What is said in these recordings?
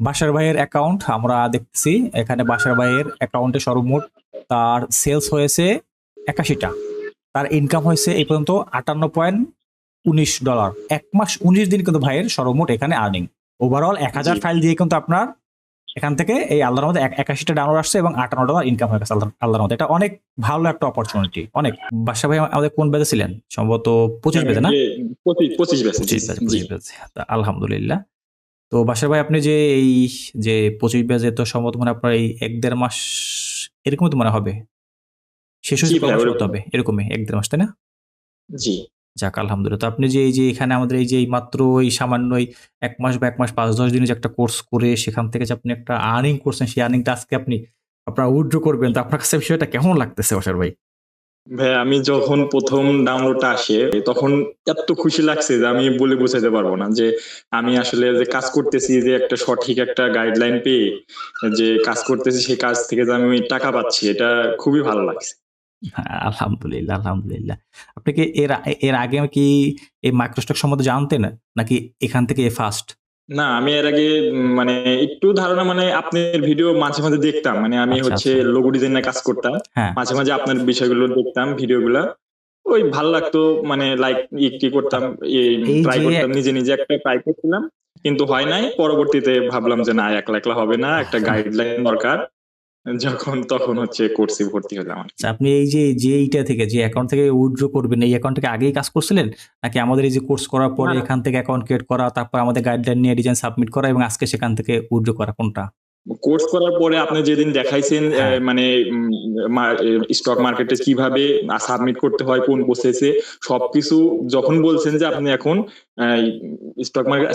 বাসার ভাইয়ের অ্যাকাউন্ট আমরা দেখতেছি। এখানে বাসার ভাইয়ের অ্যাকাউন্টে সর্বমোট তার সেলস হয়েছে একাশিটা। তার ইনকাম হয়েছে এই পর্যন্ত আটান্ন পয়েন্ট উনিশ ডলার এক মাস উনিশ দিন কিন্তু ভাইয়ের সর্বমোট এখানে আর্নিং ওভারঅল এক হাজার ফাইল দিয়ে কিন্তু আপনার এখান থেকে এই আল্লাহর মধ্যে একাশিটা ডাউনলোড আসছে এবং আটান্ন ডলার ইনকাম হয়ে গেছে আল্লাহ আল্লাহর মধ্যে এটা অনেক ভালো একটা অপরচুনিটি অনেক। বাসা ভাই আমাদের কোন বেজে ছিলেন? সম্ভবত পঁচিশ বেজে না? পঁচিশ ব্যাচ আলহামদুলিল্লাহ। তো বাসার ভাই আপনি যে এই যে পঁচিশ ব্যাচে তো সম্ভবত মানে আপনার এই এক দেড় মাস এরকমই তো মনে হবে? শেষ। হতে হবে? এরকমই এক দেড় মাস তাই না? জি। যাক আলহামদুলিল্লাহ। তো আপনি যে এই যে এখানে আমাদের এই যে এই মাত্র এই সামান্য এক মাস বা এক মাস পাঁচ দশ দিনে যে একটা কোর্স করে সেখান থেকে যে আপনি একটা আর্নিং করছেন সেই আর্নিংটা আজকে আপনি আপনার উইথড্র করবেন তো আপনার কাছে বিষয়টা কেমন লাগতেছে বাসার ভাই? ভাই আমি যখন প্রথম ডাউনলোডটা আসে তখন এত খুশি লাগছে যে আমি বলে বোঝাতে পারব না যে আমি আসলে যে কাজ করতেছি যে একটা সঠিক একটা গাইডলাইন পেয়ে যে কাজ করতেছি সেই কাজ থেকে যে আমি টাকা পাচ্ছি এটা খুবই ভালো লাগছে। হ্যাঁ, আলহামদুলিল্লাহ আলহামদুলিল্লাহ। আপনি কি এর এর আগে কি এই মাইক্রোস্টক সম্বন্ধে জানতেন? নাকি এখান থেকে ফার্স্ট না আমি এর আগে মানে একটু ধারণা মানে আপনার ভিডিও মাঝে মাঝে দেখতাম। মানে আমি আচ্ছা, হচ্ছে আচ্ছা। লোগো ডিজাইনের কাজ করতাম। হ্যাঁ। মাঝে মাঝে আপনার বিষয়গুলো দেখতাম ভিডিওগুলো ওই ভালো লাগতো মানে লাইক কি করতাম এই ট্রাই করতাম নিজে নিজে একটা ট্রাই করছিলাম। কিন্তু হয় নাই পরবর্তীতে ভাবলাম যে না একলা একলা হবে না একটা গাইডলাইন দরকার। যখন তখন হচ্ছে কোর্সে ভর্তি হলাম আচ্ছা, আপনি এই যে যে এইটা থেকে যে অ্যাকাউন্ট থেকে উইথড্র করবেন এই অ্যাকাউন্ট থেকে আগেই কাজ করছিলেন? নাকি আমাদের এই যে কোর্স করার পরে। এখান থেকে অ্যাকাউন্ট ক্রিয়েট করা তারপর আমাদের গাইডলাইন নিয়ে ডিজাইন সাবমিট করা এবং আজকে সেখান থেকে উইথড্র করা কোনটা? কোর্স করার পরে আপনি যেদিন দেখাইছেন হ্যাঁ। মানে স্টক মার্কেটে কীভাবে সাবমিট করতে হয় কোন প্রসেসে সবকিছু যখন বলছেন যে আপনি এখন স্টক মার্কেট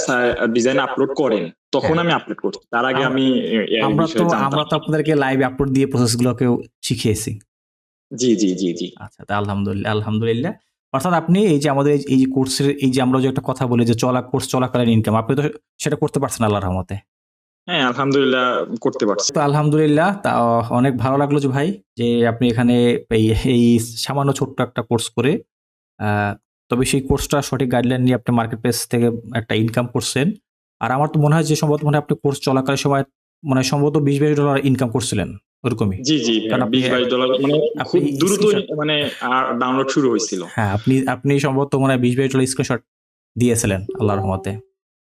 ডিজাইন আপলোড করেন তখন হ্যাঁ। আমি আপলোড করছি। তার আগে আমি আমরা তো আমরা তো আপনাদেরকে লাইভ আপলোড দিয়ে প্রসেসগুলোকেও শিখিয়েছি। জি জি জি জি। আচ্ছা তা আলহামদুলিল্লাহ আলহামদুলিল্লাহ। অর্থাৎ আপনি এই যে আমাদের এই- এই যে কোর্সের এই যে আমরা যে একটা কথা বলি যে চলা কোর্স চলাকালীন ইনকাম আপনি তো সেটা করতে পারছেন আল্লাহর রহমতে। হ্যাঁ আলহামদুলিল্লাহ করতে পারছি। তো আলহামদুলিল্লাহ তা অনেক ভালো লাগল যে ভাই যে আপনি এখানে এই এই সামান্য ছোট্ট একটা কোর্স করে তবে সেই কোর্সটা সঠিক গাইডলাইন নিয়ে আপনি মার্কেট প্লেস থেকে একটা ইনকাম করছেন। আর আমার তো মনে হয় যে সম্ভবত মনে হয় আপনি কোর্স চলাকালীন সময় মানে হয় সম্ভবত বিশ বাইশ ডলার ইনকাম করছিলেন ওরকমই। জি জি কারণ আপনি- বিশ বাইশ ডলার মানে আপনি খুব দ্রুত মানে ডাউনলোড শুরু হয়েছিল। হ্যাঁ আপনি আপনি সম্ভবত মনে হয় বিশ বাইশ ডলার স্ক্রিনশট দিয়েছিলেন আল্লাহর রহমতে।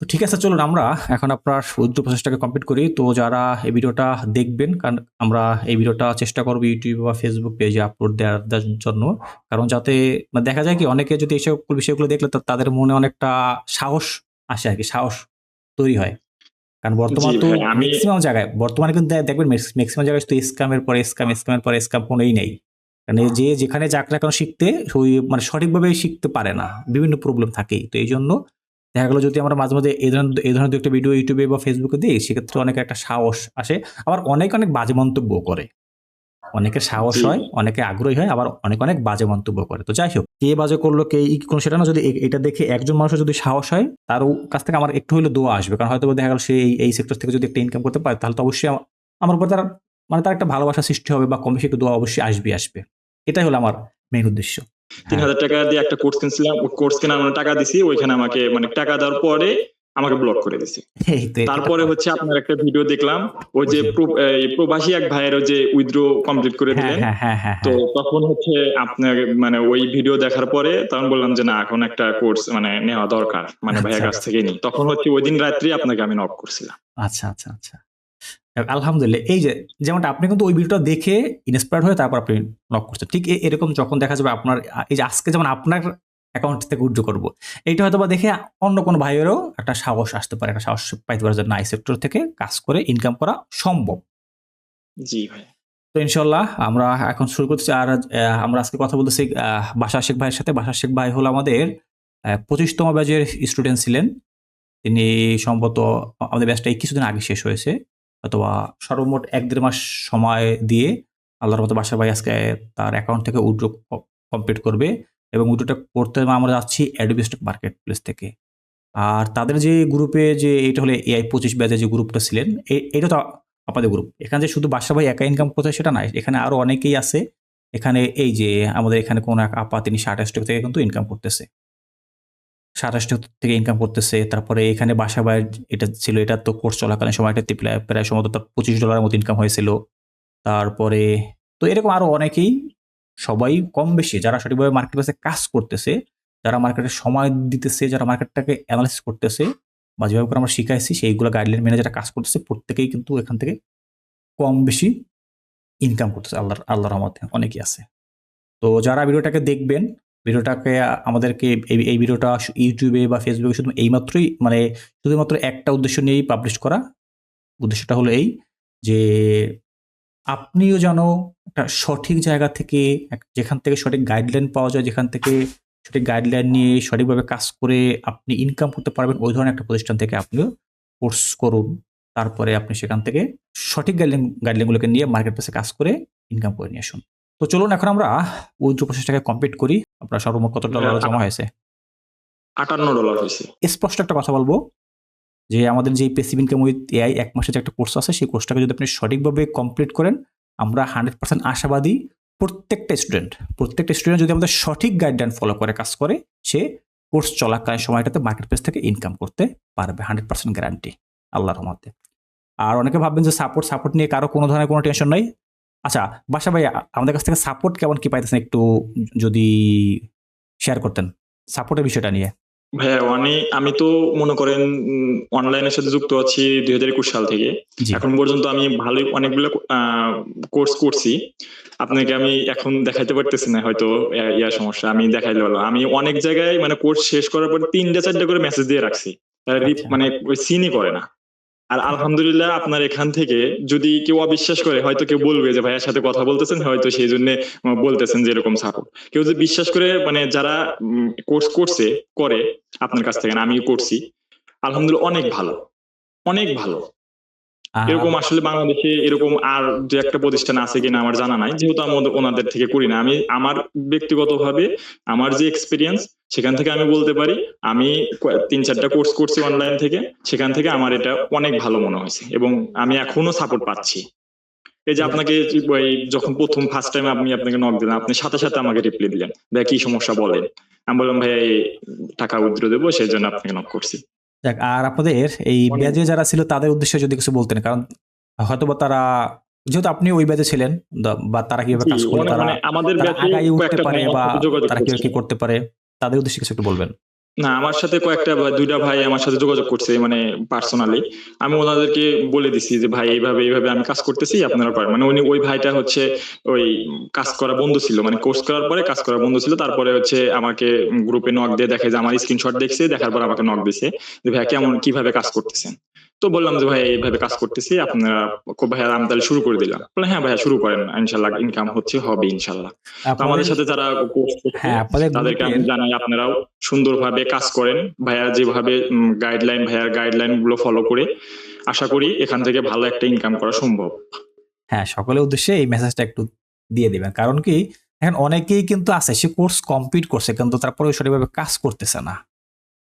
তো ঠিক আছে চলুন আমরা এখন আপনার উদ্র প্রসেসটাকে কমপ্লিট করি। তো যারা এই ভিডিওটা দেখবেন কারণ আমরা এই ভিডিওটা চেষ্টা করব ইউটিউব বা ফেসবুক পেজে আপলোড দেওয়ার জন্য। কারণ যাতে মানে দেখা যায় কি অনেকে যদি এইসব বিষয়গুলো দেখলে তো তাদের মনে অনেকটা সাহস আসে আর কি সাহস তৈরি হয়। কারণ বর্তমান তো ম্যাক্সিমাম জায়গায় বর্তমানে কিন্তু দেখবেন ম্যাক্সিমাম জায়গায় তো স্ক্যামের পরে স্ক্যাম স্ক্যামের পরে স্ক্যাম কোনোই নেই। কারণ এই যে যেখানে যাক না কেন শিখতে ওই মানে সঠিকভাবে শিখতে পারে না। বিভিন্ন প্রবলেম থাকেই। তো এই জন্য দেখা গেলো যদি আমরা মাঝে মাঝে এই ধরনের এই ধরনের দু একটা ভিডিও ইউটিউবে বা ফেসবুকে দিই সেক্ষেত্রে অনেক একটা সাহস আসে। আবার অনেক অনেক বাজে মন্তব্য করে। অনেকের সাহস হয় অনেকে আগ্রহী হয় আবার অনেক অনেক বাজে মন্তব্য করে। তো যাই হোক কে বাজে করল কে ই কোনো সেটা না যদি এটা দেখে একজন মানুষের যদি সাহস হয় তার কাছ থেকে আমার একটু হলে দোয়া আসবে। কারণ হয়তো দেখা গেল সে এই- এই সেক্টর থেকে যদি একটা ইনকাম করতে পারে তাহলে তো অবশ্যই আমার উপর তার মানে তার একটা ভালোবাসা সৃষ্টি হবে বা কম বেশি একটু দোয়া অবশ্যই আসবে আসবে। এটাই হলো আমার মেন উদ্দেশ্য। তিন হাজার টাকা দিয়ে একটা কোর্স কিনছিলাম কোর্স কেনার মানে টাকা দিছি ওইখানে আমাকে মানে টাকা দেওয়ার পরে আমাকে ব্লক করে দিছি। তারপরে হচ্ছে আপনার একটা ভিডিও দেখলাম ওই যে প্রবাসী এক ভাইয়ের ওই যে উইথড্র কমপ্লিট করে হ্যাঁ দিলেন। হ্যাঁ হ্যাঁ তো। তখন হচ্ছে আপনার মানে ওই ভিডিও দেখার পরে তখন বললাম যে না এখন একটা কোর্স মানে নেওয়া দরকার মানে ভাইয়ের কাছ থেকে নি তখন হচ্ছে ওই দিন রাত্রি আপনাকে আমি নক করছিলাম। আচ্ছা আচ্ছা আচ্ছা। আলহামদুলিল্লাহ। এই যে যেমনটা আপনি কিন্তু ওই ভিডিওটা দেখে ইন্সপায়ার্ড হয়ে তারপর আপনি নক করছেন। ঠিক এরকম যখন দেখা যাবে আপনার এই যে আজকে যেমন আপনার অ্যাকাউন্ট থেকে উইথড্র করব এইটা হয়তো বা দেখে অন্য কোনো ভাইয়েরও একটা সাহস আসতে পারে একটা সাহস পাইতে পারে যে না এই সেক্টর থেকে কাজ করে ইনকাম করা সম্ভব। জি ভাই। তো ইনশাল্লাহ আমরা এখন শুরু করতেছি আর আমরা আজকে কথা বলতেছি আহ, বাসা শেখ ভাইয়ের সাথে। বাসা শেখ ভাই হলো আমাদের পঁচিশতম ব্যাচের স্টুডেন্ট ছিলেন। তিনি সম্ভবত আমাদের ব্যাচটা এই কিছুদিন আগে শেষ হয়েছে। অথবা সর্বমোট এক দেড় মাস সময় দিয়ে আল্লাহর মতো বাসা ভাই আজকে তার অ্যাকাউন্ট থেকে উইড্রো কমপ্লিট করবে এবং উইড্রোটা করতে আমরা যাচ্ছি অ্যাডোবি স্টক মার্কেট প্লেস থেকে। আর তাদের যে গ্রুপে যে এটা হলে এআই পঁচিশ ব্যাচে যে গ্রুপটা ছিলেন এটা তো আপনাদের গ্রুপ এখানে যে শুধু বাসা ভাই একা ইনকাম করতে সেটা নয়, এখানে আরও অনেকেই আছে। এখানে এই যে আমাদের এখানে কোনো এক আপা, তিনি ষাট স্টক থেকে কিন্তু ইনকাম করতেছে। সাতাশটা থেকে ইনকাম করতেছে, তারপরে এখানে বাসা বাইর এটা ছিল, এটা তো কোর্স চলাকালীন সময়টাতে প্রায় প্রায় সম্ভবত তার পঁচিশ ডলারের মতো ইনকাম হয়েছিল। তারপরে তো এরকম আরও অনেকেই, সবাই কম বেশি, যারা সঠিকভাবে মার্কেট প্লেসে কাজ করতেছে, যারা মার্কেটে সময় দিতেছে, যারা মার্কেটটাকে অ্যানালাইসিস করতেছে বা যেভাবে করে আমরা শিখাইছি, সেইগুলো গাইডলাইন মেনে যারা কাজ করতেছে, প্রত্যেকেই কিন্তু এখান থেকে কম বেশি ইনকাম করতেছে, আল্লাহর আল্লাহর রহমতে অনেকেই আছে। তো যারা ভিডিওটাকে দেখবেন ভিডিওটাকে আমাদেরকে এই ভিডিওটা ইউটিউবে বা ফেসবুকে শুধু এইমাত্রই মানে শুধুমাত্র একটা উদ্দেশ্য নিয়েই পাবলিশ করা। উদ্দেশ্যটা হলো এই যে, আপনিও যেন একটা সঠিক জায়গা থেকে যেখান থেকে সঠিক গাইডলাইন পাওয়া যায়, যেখান থেকে সঠিক গাইডলাইন নিয়ে সঠিকভাবে কাজ করে আপনি ইনকাম করতে পারবেন, ওই ধরনের একটা প্রতিষ্ঠান থেকে আপনিও কোর্স করুন। তারপরে আপনি সেখান থেকে সঠিক গাইডলাইন গাইডলাইনগুলোকে নিয়ে মার্কেট প্লেসে কাজ করে ইনকাম করে নিয়ে আসুন। তো চলুন এখন আমরা উইথড্র প্রসেসটাকে কমপ্লিট করি। আপনার সর্বমোট কত ডলার জমা হয়েছে? আটান্ন ডলার হয়েছে। স্পষ্ট একটা কথা বলব যে আমাদের যে পেসিভ ইনকাম উইথ এআই এক মাসের যে একটা কোর্স আছে সেই কোর্সটাকে যদি আপনি সঠিকভাবে কমপ্লিট করেন আমরা হান্ড্রেড পার্সেন্ট আশাবাদী প্রত্যেকটা স্টুডেন্ট প্রত্যেকটা স্টুডেন্ট যদি আমাদের সঠিক গাইডলাইন ফলো করে কাজ করে সে কোর্স চলাকালীন সময়টাতে মার্কেট প্লেস থেকে ইনকাম করতে পারবে হান্ড্রেড পার্সেন্ট গ্যারান্টি আল্লাহর রহমতে। আর অনেকে ভাববেন যে সাপোর্ট সাপোর্ট নিয়ে কারও কোনো ধরনের কোনো টেনশন নাই। আচ্ছা বাসা ভাই আমাদের কাছ থেকে সাপোর্ট কেমন কি পাইতেছেন একটু যদি শেয়ার করতেন? সাপোর্টের বিষয়টা নিয়ে। ভাইয়া অনেক আমি তো মনে করেন অনলাইনের সাথে যুক্ত আছি দুই হাজার একুশ সাল থেকে। এখন পর্যন্ত আমি ভালোই অনেকগুলো কোর্স করছি। আপনাকে আমি এখন দেখাইতে পারতেছি না হয়তো ইয়া- ইয়ার সমস্যা আমি দেখাইলে ভালো। আমি অনেক জায়গায় মানে কোর্স শেষ করার পর তিনটা চারটা করে মেসেজ দিয়ে রাখছি। তারা আচ্ছা। মানে ওই সিনই করে না। আর আলহামদুলিল্লাহ আপনার এখান থেকে যদি কেউ অবিশ্বাস করে, হয়তো কেউ বলবে যে ভাইয়ের সাথে কথা বলতেছেন, হয়তো সেই জন্য বলতেছেন যে এরকম সাপোর্ট কেউ যদি বিশ্বাস করে মানে যারা কোর্স করছে, করে, আপনার কাছ থেকে আমি করছি। আলহামদুলিল্লাহ অনেক ভালো। অনেক ভালো। এরকম আসলে বাংলাদেশে এরকম আর যে একটা প্রতিষ্ঠান আছে কিনা আমার জানা নাই, যেহেতু আমি ওনাদের থেকে করি না। আমি আমার ব্যক্তিগতভাবে আমার যে এক্সপিরিয়েন্স সেখান থেকে আমি বলতে পারি, আমি তিন চারটা কোর্স করছি অনলাইন থেকে, সেখান থেকে আমার এটা অনেক ভালো মনে হয়েছে এবং আমি এখনও সাপোর্ট পাচ্ছি। এই যে আপনাকে ওই যখন প্রথম ফার্স্ট টাইম আপনি আপনাকে নক দিলেন, আপনি সাথে সাথে আমাকে রিপ্লাই দিলেন, ভাই, কি সমস্যা বলেন? আমি বললাম, ভাই টাকা উইথড্র দেবো সেই জন্য আপনাকে নক করছি। যাক আর আপনাদের এই ব্যাজে যারা ছিল তাদের উদ্দেশ্যে যদি কিছু বলতেন কারণ হয়তো বা তারা যেহেতু আপনি ওই ব্যাজে ছিলেন বা তারা কীভাবে কাজ জি, তারা মানে আমাদের আগাই উঠতে পারে বা তারা কীভাবে কি করতে পারে তাদের উদ্দেশ্যে কিছু একটু বলবেন। না আমার সাথে কয়েকটা বা দুইটা ভাই আমার সাথে যোগাযোগ করছে মানে পার্সোনালি আমি ওনাদেরকে বলে দিছি যে ভাই এইভাবে এইভাবে আমি কাজ করতেছি আপনারা পারেন মানে উনি ওই ভাইটা হচ্ছে ওই কাজ করা বন্ধ ছিল। মানে কোর্স করার পরে কাজ করা বন্ধ ছিল। তারপরে হচ্ছে আমাকে গ্রুপে নক দিয়ে দেখে যে আমার স্ক্রিনশট দেখছে। দেখার পর আমাকে নক দিছে যে ভাই কেমন কীভাবে কাজ করতেছেন? তো বললাম যে ভাই এইভাবে কাজ করতেছি আপনারা খুব ভাইয়া আমি তাহলে শুরু করে দিলাম। বললাম হ্যাঁ ভাইয়া শুরু করেন ইনশাল্লাহ ইনকাম হচ্ছে হবে ইনশাল্লাহ তো আমাদের সাথে যারা হ্যাঁ তাদেরকে আমি জানাই আপনারাও সুন্দরভাবে কাজ করেন। ভাইয়া যেভাবে গাইডলাইন ভাইয়ার গাইডলাইনগুলো ফলো করে আশা করি এখান থেকে ভালো একটা ইনকাম করা সম্ভব। হ্যাঁ সকলের উদ্দেশ্যে এই মেসেজটা একটু দিয়ে দিবেন। কারণ কি এখন অনেকেই কিন্তু আছে সে কোর্স কমপ্লিট করছে কিন্তু তারপরে সঠিকভাবে কাজ করতেছে না।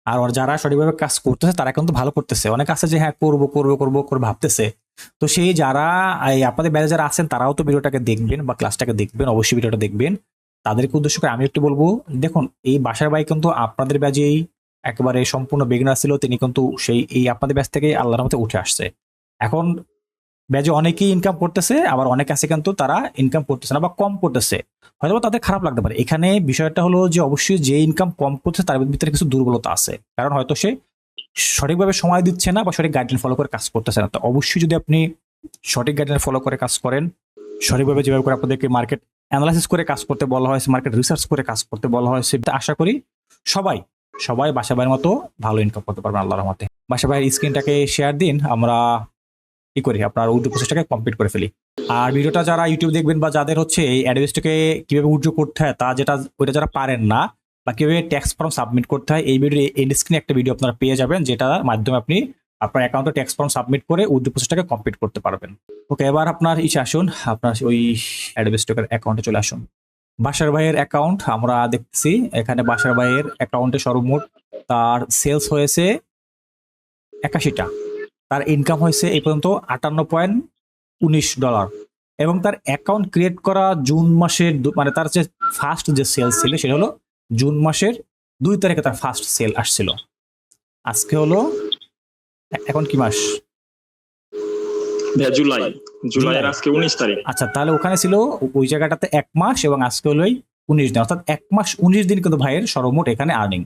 আর ওর যারা সঠিকভাবে কাজ করতেছে, তারা কিন্তু ভালো করতেছে। অনেক আছে যে হ্যাঁ করব করব করব, করে ভাবতেছে। তো সেই যারা, এই আপনাদের ব্যাচে যারা আছেন, তারাও তো ভিডিওটাকে দেখবেন বা ক্লাসটাকে দেখবেন, অবশ্যই ভিডিওটা দেখবেন। তাদেরকে উদ্দেশ্য করে আমি একটু বলব, দেখুন, এই বাসার ভাই কিন্তু আপনাদের ব্যাচেই একেবারে সম্পূর্ণ বেগনার ছিল, তিনি কিন্তু সেই, এই আপনাদের ব্যাচ থেকে আল্লাহর মতে উঠে আসছে। এখন ব্যাচে অনেকেই ইনকাম করতেছে, আবার অনেক আছে কিন্তু তারা ইনকাম করতেছে না বা কম করতেছে। হয়তো তাদের খারাপ লাগতে পারে। এখানে বিষয়টা হলো যে অবশ্যই যে ইনকাম কম করছে তার ভিতরে কিছু দুর্বলতা আছে। কারণ হয়তো সে সঠিকভাবে সময় দিচ্ছে না বা সঠিক গাইডলাইন ফলো করে কাজ করতেছে না। তো অবশ্যই যদি আপনি সঠিক গাইডলাইন ফলো করে কাজ করেন, সঠিকভাবে যেভাবে করে আপনাদেরকে মার্কেট অ্যানালাইসিস করে কাজ করতে বলা হয়েছে মার্কেট রিসার্চ করে কাজ করতে বলা হয়েছে আশা করি সবাই সবাই বাসা ভাইয়ের মতো ভালো ইনকাম করতে পারবেন আল্লাহর রহমতে। বাসা ভাইয়ের স্ক্রিনটাকে শেয়ার দিন, আমরা কি করি, আপনার উদ্যোগ প্রসেসটাকে কমপ্লিট করে ফেলি। আর ভিডিওটা যারা ইউটিউব দেখবেন বা যাদের হচ্ছে এই অ্যাডভাইসটাকে কীভাবে উদ্যোগ করতে হয়, তা যেটা, ওইটা যারা পারেন না বা কীভাবে ট্যাক্স ফর্ম সাবমিট করতে হয়, এই ভিডিও এই স্ক্রিনে একটা ভিডিও আপনারা পেয়ে যাবেন যেটার মাধ্যমে আপনি আপনার অ্যাকাউন্টে ট্যাক্স ফর্ম সাবমিট করে উদ্যোগ প্রসেসটাকে কমপ্লিট করতে পারবেন। ওকে এবার আপনার ইসে আসুন, আপনার ওই অ্যাডভাইসটাকের অ্যাকাউন্টে চলে আসুন। বাসার ভাইয়ের অ্যাকাউন্ট আমরা দেখছি এখানে বাসার ভাইয়ের অ্যাকাউন্টে সর্বমোট তার সেলস হয়েছে একাশিটা। তার ইনকাম হয়েছে এই পর্যন্ত আটান্ন পয়েন্ট উনিশ ডলার এবং তার অ্যাকাউন্ট ক্রিয়েট করা জুন মাসের মানে তার যে ফার্স্ট যে সেলস ছিল সেটা হলো জুন মাসের দুই তারিখে তার ফার্স্ট সেল আসছিল। আজকে হলো এখন কি মাস? হ্যাঁ, জুলাই। জুলাইয়ের জুলাই। আজকে উনিশ তারিখ। আচ্ছা তাহলে ওখানে ছিল ওই জায়গাটাতে এক মাস এবং আজকে হলো এই উনিশ দিন। অর্থাৎ এক মাস উনিশ দিন কিন্তু ভাইয়ের সর্বমোট এখানে আর্নিং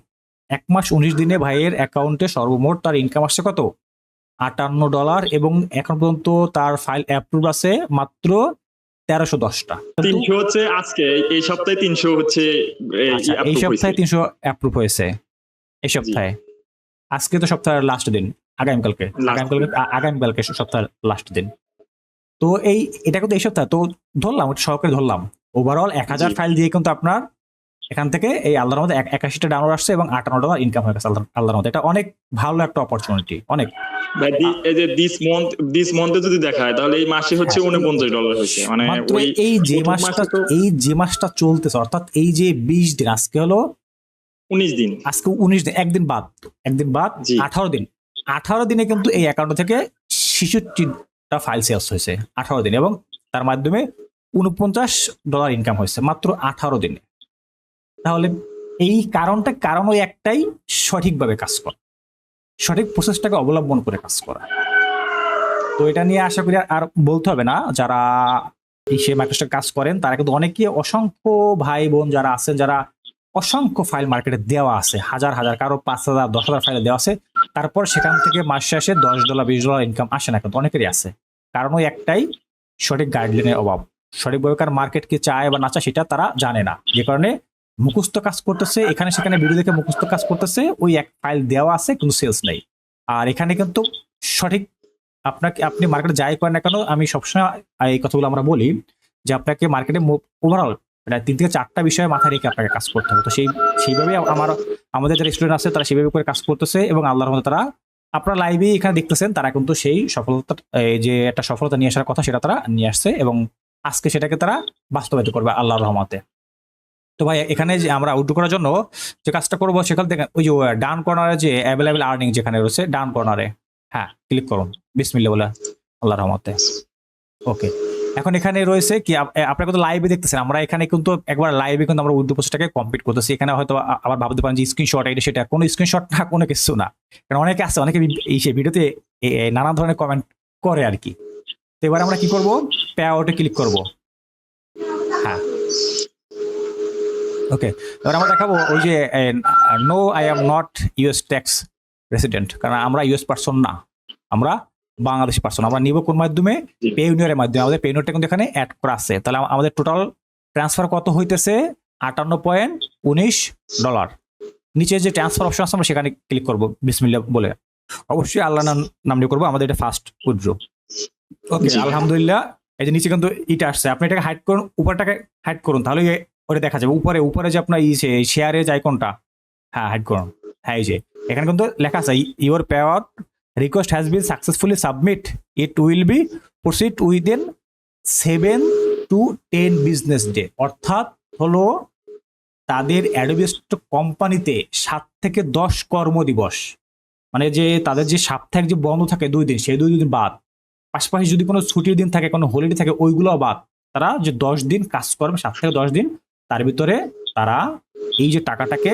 এক মাস উনিশ দিনে ভাইয়ের অ্যাকাউন্টে সর্বমোট তার ইনকাম আসছে কত? আটান্ন ডলার এবং এখন পর্যন্ত তার ফাইল অ্যাপ্রুভ আছে মাত্র তেরোশো দশটা। তিনশো হচ্ছে আজকে এই- সপ্তাহে তিনশো হচ্ছে এই, আচ্ছা, সপ্তাহে তিনশো অ্যাপ্রুভ হয়েছে এই সপ্তাহে। আজকে তো সপ্তাহের লাস্ট দিন আগামীকালকে আগামীকালকে আগামীকালকে সপ্তাহের লাস্ট দিন। তো এই এটা কিন্তু এই সপ্তাহে তো ধরলাম সহকারে ধরলাম। ওভারঅল এক হাজার ফাইল দিয়ে কিন্তু আপনার এখান থেকে এই আল্লাহর মধ্যে একাশিটা ডাউনলোড আসছে এবং আটান্ন ডলার ইনকাম হয়ে গেছে আল্লাহ- আল্লাহর মধ্যে এটা অনেক ভালো একটা অপরচুনিটি অনেক। এই যে দিস মন্থ দিস মন্থে যদি দেখায় তাহলে এই মাসে হচ্ছে হ্যাঁ। উনপঞ্চাশ ডলার হয়েছে। মানে এই যে মাসটা এই যে মাসটা চলতেছে অর্থাৎ এই যে বিশ দিন আজকে হলো উনিশ দিন। আজকে উনিশ দিন একদিন বাদ। একদিন বাদ জি। আঠারো দিন। আঠারো দিনে কিন্তু এই অ্যাকাউন্ট থেকে ছেষট্টিটা ফাইল সেলস হয়েছে আঠারো দিন। এবং তার মাধ্যমে উনপঞ্চাশ ডলার ইনকাম হয়েছে মাত্র আঠারো দিনে। তাহলে এই কারণটা কারণ ওই একটাই সঠিকভাবে কাজ করা। সঠিক প্রসেসটাকে অবলম্বন করে কাজ করা। তো এটা নিয়ে আশা করি আর- বলতে হবে না, যারা এই সে মাইক্রোসফট কাজ করেন, তারা কিন্তু অনেকে অসংখ্য ভাই বোন যারা আছেন, যারা অসংখ্য ফাইল মার্কেটে দেওয়া আছে, হাজার হাজার, কারও পাঁচ হাজার, দশ হাজার ফাইল দেওয়া আছে, তারপর সেখান থেকে মাস শেষে দশ ডলার বিশ ডলার ইনকাম আসে না কিন্তু অনেকেরই আছে। কারণ ওই একটাই সঠিক গাইডলাইনের অভাব। সঠিকভাবে কার মার্কেট কি চায় বা না চায় সেটা তারা জানে না। যে কারণে মুখস্থ কাজ করতেছে, এখানে সেখানে ভিডিও দেখে মুখস্থ কাজ করতেছে, ওই এক ফাইল দেওয়া আছে কিন্তু সেলস নেই। আর এখানে কিন্তু সঠিক আপনাকে, আপনি মার্কেটে যাই করেন না কেন, আমি সবসময় এই কথাগুলো আমরা বলি যে আপনাকে মার্কেটে ওভারঅল মানে তিন থেকে চারটা বিষয়ে মাথায় রেখে আপনাকে কাজ করতে হবে। তো সেই, সেইভাবে আমার, আমাদের যারা স্টুডেন্ট আছে, তারা সেইভাবে করে কাজ করতেছে এবং আল্লাহর মধ্যে তারা আপনারা লাইভে এখানে দেখতেছেন, তারা কিন্তু সেই সফলতা যে একটা সফলতা নিয়ে আসার কথা, সেটা তারা নিয়ে আসছে এবং আজকে সেটাকে তারা বাস্তবায়িত করবে আল্লাহর রহমতে। তো ভাই, এখানে যে আমরা আউটডো করার জন্য যে কাজটা করব সেখান থেকে ওই যে ডান কর্নারে যে অ্যাভেলেবেল আর্নিং যেখানে রয়েছে, ডান কর্নারে হ্যাঁ ক্লিক করুন। বিসমিল্লা বলে আল্লাহর রহমতে। ওকে এখন এখানে রয়েছে কি আপনারা কিন্তু লাইভে দেখতেছেন। আমরা এখানে কিন্তু একবার লাইভে কিন্তু আমরা উর্দু পোস্টটাকে কমপ্লিট করতেছি। এখানে হয়তো আবার ভাবতে পারেন যে স্ক্রিনশট এটা, সেটা। কোনো স্ক্রিনশট না, কোনো কিছু না। কারণ অনেকে আছে, অনেকে এই সে ভিডিওতে নানা ধরনের কমেন্ট করে আর কি। তো এবার আমরা কি করব? পে আউটে ক্লিক করব। ওকে এবার আমরা দেখাবো ওই যে no I am not US tax resident কারণ আমরা ইউএস পার্সন না। আমরা বাংলাদেশি পার্সন আমরা নিব কোন মাধ্যমে। পে ইউনিয়নের মাধ্যমে। আমাদের পে ইউনিয়নটা কিন্তু এখানে অ্যাড করা আছে। তাহলে আমাদের টোটাল ট্রান্সফার কত হইতেছে? আটান্ন পয়েন্ট উনিশ ডলার নিচে যে ট্রান্সফার অপশন আছে আমরা সেখানে ক্লিক করব। বিসমিল্লা বলে। অবশ্যই আল্লাহ নাম নিয়ে করব। আমাদের এটা ফার্স্ট উইথড্র ওকে আলহামদুলিল্লাহ। এই যে নিচে কিন্তু ইটা আসছে। আপনি এটাকে হাইড করুন উপরটাকে হাইড করুন। তাহলে ওটা দেখা যাবে। উপরে উপরে যে আপনার শেয়ারে যে আইকনটা হ্যাঁ হাইড করুন। হ্যাঁ এই যে, এখানে কিন্তু লেখা আছে your pay out request has been successfully submit it will be proceed within seven to ten business day অর্থাৎ হলো তাদের অ্যাডোবিস্ট কোম্পানিতে সাত থেকে দশ কর্মদিবস। মানে যে তাদের যে সাপ্তাহিক যে বন্ধ থাকে দুই দিন, সেই দুই দিন বাদ। পাশাপাশি যদি কোনো ছুটির দিন থাকে, কোনো হলিডে থাকে ওইগুলো বাদ। তারা যে দশ দিন কাজ করবে, সাত থেকে দশ দিন তার ভিতরে তারা এই যে টাকাটাকে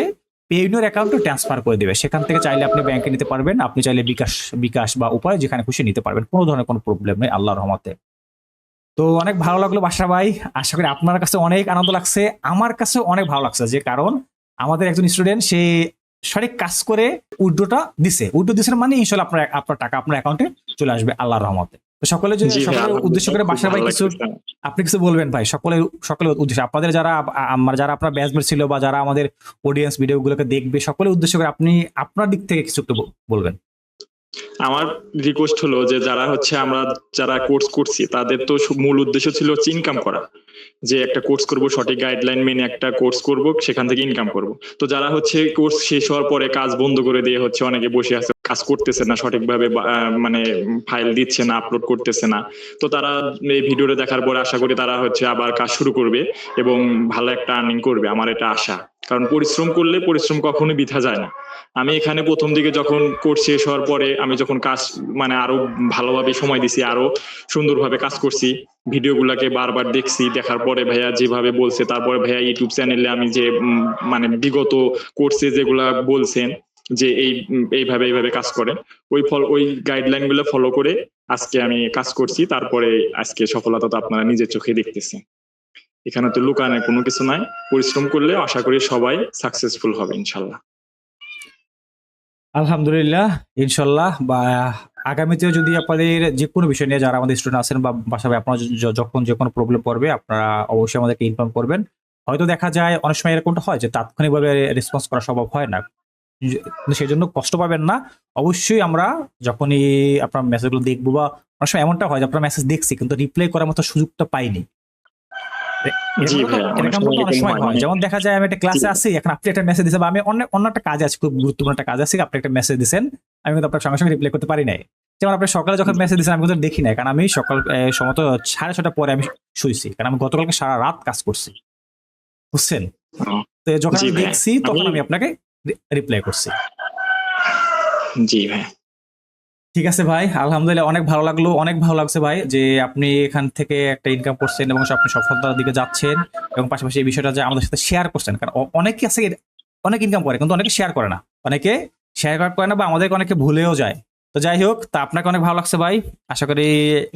পেইউনিয়র অ্যাকাউন্টে ট্রান্সফার করে দেবে। সেখান থেকে চাইলে আপনি ব্যাংকে নিতে পারবেন, আপনি চাইলে বিকাশ বিকাশ বা উপায় যেখানে খুশি নিতে পারবেন, কোনো ধরনের কোনো প্রবলেম নেই আল্লাহর রহমতে। তো অনেক ভালো লাগল বাসা ভাই, আশা করি আপনার কাছে অনেক আনন্দ লাগছে, আমার কাছে অনেক ভালো লাগছে, যে কারণ আমাদের একজন স্টুডেন্ট সে সঠিক কাজ করে উইড্রোটা দিছে। উইড্রো দিছে মানে ইনশাল্লাহ আপনার আপনার টাকা, আপনার অ্যাকাউন্টে চলে আসবে আল্লাহর রহমতে। তো সকলে যে সকলের উদ্দেশ্য করে বাসার বাসা ভাই কিছু আপনি কিছু বলবেন ভাই সকলের সকলের উদ্দেশ্য। আপনাদের যারা আমার যারা আপনার ব্যাচমেট ছিল বা যারা আমাদের অডিয়েন্স ভিডিওগুলোকে দেখবে সকলের উদ্দেশ্য করে আপনি আপনার দিক থেকে কিছু একটু বলবেন। আমার রিকোয়েস্ট হলো যে যারা হচ্ছে আমরা যারা কোর্স করছি, তাদের তো মূল উদ্দেশ্য ছিল হচ্ছে ইনকাম করা। যে একটা কোর্স করব, সঠিক গাইডলাইন মেনে একটা কোর্স করব, সেখান থেকে ইনকাম করব। তো যারা হচ্ছে কোর্স শেষ হওয়ার পরে কাজ বন্ধ করে দিয়ে হচ্ছে অনেকে বসে আছে, কাজ করতেছে না সঠিকভাবে মানে ফাইল দিচ্ছে না আপলোড করতেছে না। তো তারা এই ভিডিওটা দেখার পরে আশা করি তারা হচ্ছে আবার কাজ শুরু করবে এবং ভালো একটা আর্নিং করবে, আমার এটা আশা। কারণ পরিশ্রম করলে পরিশ্রম কখনোই বৃথা যায় না। আমি এখানে প্রথম দিকে যখন কোর্স শেষ হওয়ার পরে আমি যখন কাজ মানে আরও ভালোভাবে সময় দিছি, আরও সুন্দরভাবে কাজ করছি, ভিডিওগুলোকে বারবার দেখছি, দেখার পরে ভাইয়া যেভাবে বলছে, তারপরে ভাইয়া ইউটিউব চ্যানেলে আমি যে মানে বিগত কোর্সে যেগুলা বলছেন, যে এই এইভাবে এইভাবে কাজ করেন, ওই ফল, ওই গাইডলাইনগুলো ফলো করে আজকে আমি কাজ করছি, তারপরে আজকে সফলতা তো আপনারা নিজের চোখে দেখতেছেন। এখানে তো লুকানোর কোনো কিছু নাই, পরিশ্রম করলে আশা করি সবাই সাকসেসফুল হবে ইনশাল্লাহ আলহামদুলিল্লাহ, ইনশাল্লাহ, বা আগামীতেও যদি আপনাদের যে কোনো বিষয় নিয়ে যারা আমাদের স্টুডেন্ট আছেন বা বাসায় আপনার যখন যে কোনো প্রবলেম পড়বে, আপনারা অবশ্যই আমাদেরকে ইনফর্ম করবেন। হয়তো দেখা যায় অনেক সময় এরকমটা হয় যে তাৎক্ষণিকভাবে রেসপন্স করা সম্ভব হয় না। সেই জন্য কষ্ট পাবেন না। অবশ্যই আমরা যখনই আপনার মেসেজগুলো দেখব বা অনেক সময় এমনটা হয় যে আপনার মেসেজ দেখছি কিন্তু রিপ্লাই করার মতো সুযোগটা পাইনি। যেমন দেখা যায় আমি একটা ক্লাসে আছি এখন আপনি একটা মেসেজ দিয়েছেন বা আমি অন্য অন্য একটা কাজে আছি খুব গুরুত্বপূর্ণ একটা কাজ আছে আপনি একটা মেসেজ দিয়েছেন আমি কিন্তু আপনার সঙ্গে সঙ্গে রিপ্লাই করতে পারি নাই। যেমন আপনি সকালে যখন মেসেজ দিয়েছেন আমি কিন্তু দেখি নাই কারণ আমি সকাল সমত সাড়ে ছটা পরে আমি শুইছি কারণ আমি গতকালকে সারা রাত কাজ করছি। বুঝছেন? তো যখন আমি দেখছি তখন আমি আপনাকে রিপ্লাই করছি। জি ভাই ঠিক আছে ভাই আলহামদুলিল্লাহ অনেক ভালো লাগল অনেক ভালো লাগছে ভাই যে আপনি এখান থেকে একটা ইনকাম করছেন এবং আপনি সফলতার দিকে যাচ্ছেন এবং পাশাপাশি এই বিষয়টা যে আমাদের সাথে শেয়ার করছেন। কারণ অনেকে আছে অনেক ইনকাম করে কিন্তু অনেকে শেয়ার করে না। অনেকে শেয়ার করে না বা আমাদেরকে অনেকে ভুলেও যায়। তো যাই হোক তা আপনাকে অনেক ভালো লাগছে ভাই। আশা করি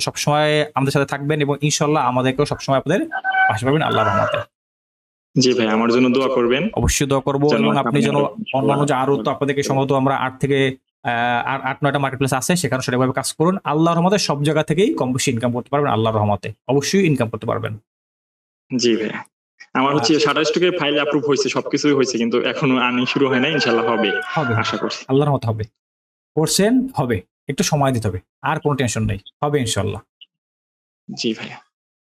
সবসময় আমাদের সাথে থাকবেন এবং ইনশাল্লাহ আমাদেরকেও সবসময় আপনাদের পাশে পাবেন আল্লাহ রহমতে। জি ভাই আমার জন্য দোয়া করবেন। অবশ্যই দোয়া করব এবং আপনি যেন অন্যান্য যে আরও তো আপনাদেরকে সম্ভবত আমরা আট থেকে আর আট নয়টা মার্কেট প্লেস আছে সেখানে সঠিকভাবে কাজ করুন। আল্লাহর রহমতে সব জায়গা থেকেই কম বেশি ইনকাম করতে পারবেন আল্লাহর রহমতে। অবশ্যই ইনকাম করতে পারবেন। জি ভাই। আমার হচ্ছে সাতাশ টুকে ফাইল অ্যাপ্রুভ হয়েছে সবকিছুই হয়েছে কিন্তু এখনও আনি শুরু হয় না ইনশাল্লাহ হবে হবে আশা করছি। আল্লাহর রহমতে হবে। করছেন হবে। একটু সময় দিতে হবে। আর কোনো টেনশন নেই। হবে ইনশাল্লাহ জি ভাই।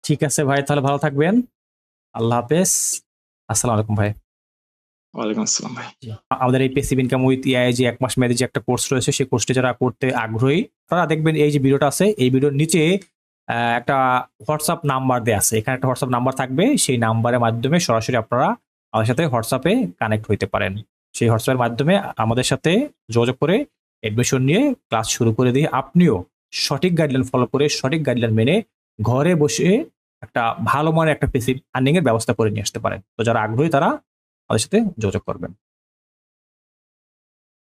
ঠিক আছে ভাই তাহলে ভালো থাকবেন। আল্লাহ হাফেজ। আসসালামু আলাইকুম ভাই। ওয়ালাইকুম আসসালাম আমাদের এই পেসিভ ইনকাম উইথ ইআই যে এক মাস মেয়াদী যে একটা কোর্স রয়েছে, সেই কোর্সটি যারা করতে আগ্রহী, তারা দেখবেন এই যে ভিডিওটা আছে, এই ভিডিওর নিচে একটা হোয়াটসঅ্যাপ নাম্বার দেওয়া আছে। এখানে একটা হোয়াটসঅ্যাপ নাম্বার থাকবে, সেই নাম্বারের মাধ্যমে সরাসরি আপনারা আমাদের সাথে হোয়াটসঅ্যাপে কানেক্ট হইতে পারেন। সেই হোয়াটসঅ্যাপের মাধ্যমে আমাদের সাথে যোগাযোগ করে এডমিশন নিয়ে ক্লাস শুরু করে দিয়ে আপনিও সঠিক গাইডলাইন ফলো করে, সঠিক গাইডলাইন মেনে ঘরে বসে একটা ভালো মানের একটা পেসিভ আর্নিং এর ব্যবস্থা করে নিয়ে আসতে পারেন। তো যারা আগ্রহী, তারা আমাদের সাথে যোগাযোগ করবেন।